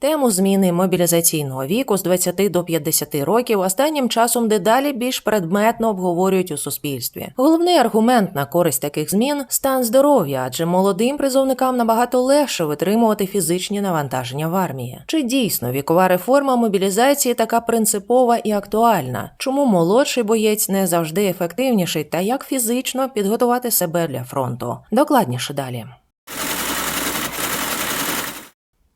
Тему зміни мобілізаційного віку з 20 до 50 років останнім часом дедалі більш предметно обговорюють у суспільстві. Головний аргумент на користь таких змін стан здоров'я, адже молодим призовникам набагато легше витримувати фізичні навантаження в армії. Чи дійсно вікова реформа мобілізації така принципова і актуальна? Чому молодший боєць не завжди ефективніший та як фізично підготувати себе для фронту? Докладніше далі.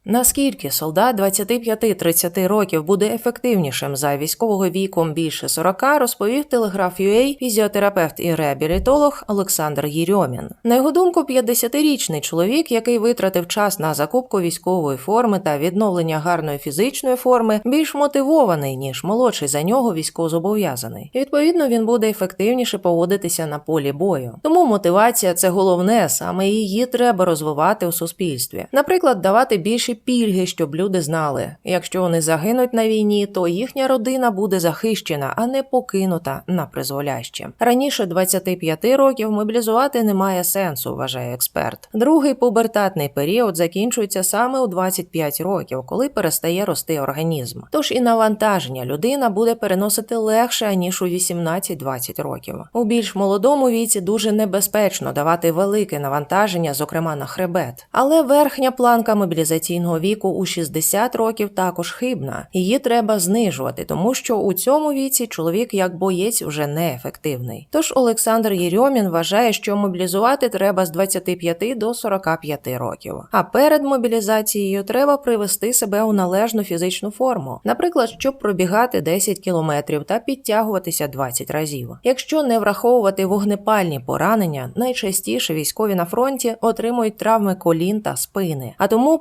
Наскільки солдат 25-30 років буде ефективнішим за військового віком більше 40, розповів телеграф UA фізіотерапевт і реабілітолог Олександр Єрьомін. На його думку, 50-річний чоловік, який витратив час на закупку військової форми та відновлення гарної фізичної форми, більш мотивований ніж молодший за нього військовозобов'язаний. І відповідно він буде ефективніше поводитися на полі бою. Тому мотивація це головне, саме її треба розвивати у суспільстві. Наприклад, давати більші пільги, щоб люди знали, якщо вони загинуть на війні, то їхня родина буде захищена, а не покинута на призволяще. Раніше 25 років мобілізувати немає сенсу, вважає експерт. Другий пубертатний період закінчується саме у 25 років, коли перестає рости організм. Тож і навантаження людина буде переносити легше аніж у 18-20 років. У більш молодому віці дуже небезпечно давати велике навантаження, зокрема на хребет. Але верхня планка мобілізаційного віку у 60 років також хибна. Її треба знижувати, тому що у цьому віці чоловік як боєць вже неефективний. Тож Олександр Єрьомін вважає, що мобілізувати треба з 25 до 45 років. А перед мобілізацією треба привести себе у належну фізичну форму, наприклад, щоб пробігати 10 кілометрів та підтягуватися 20 разів. Якщо не враховувати вогнепальні поранення, найчастіше військові на фронті отримують травми колін та спини. А тому,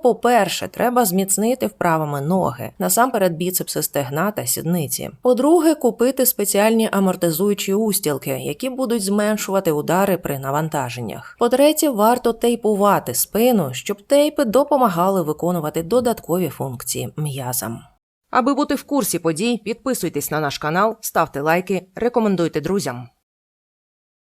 по-перше, треба зміцнити вправами ноги, насамперед біцепси стегна та сідниці. По-друге, купити спеціальні амортизуючі устілки, які будуть зменшувати удари при навантаженнях. По-третє, варто тейпувати спину, щоб тейпи допомагали виконувати додаткові функції м'язам. Аби бути в курсі подій, підписуйтесь на наш канал, ставте лайки, рекомендуйте друзям.